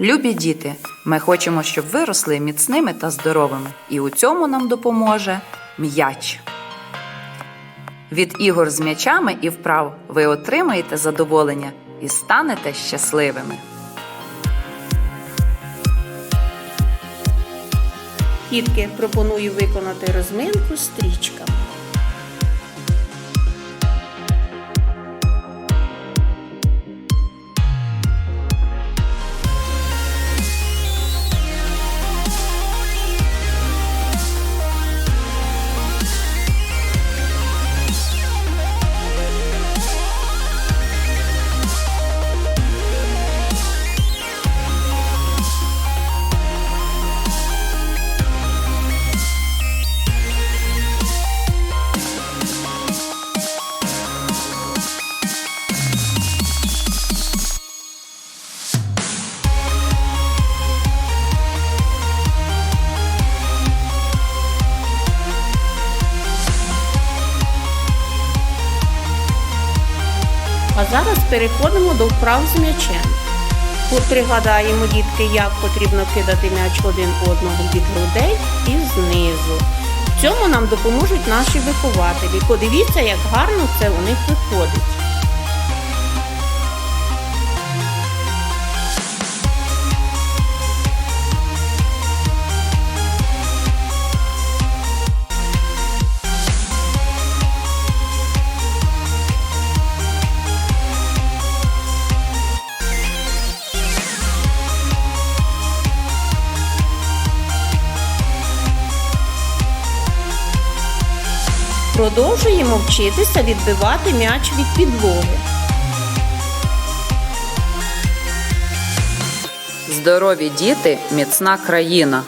Любі діти, ми хочемо, щоб ви росли міцними та здоровими, і у цьому нам допоможе м'яч. Від ігор з м'ячами і вправ ви отримаєте задоволення і станете щасливими. Дітки, пропоную виконати розминку стрічками. А зараз переходимо до вправ з м'ячем. Пригадаємо, дітки, як потрібно кидати м'яч один одного від грудей і знизу. В цьому нам допоможуть наші вихователі. Подивіться, як гарно це у них виходить. Продовжуємо вчитися відбивати м'яч від підлоги. Здорові діти, міцна країна.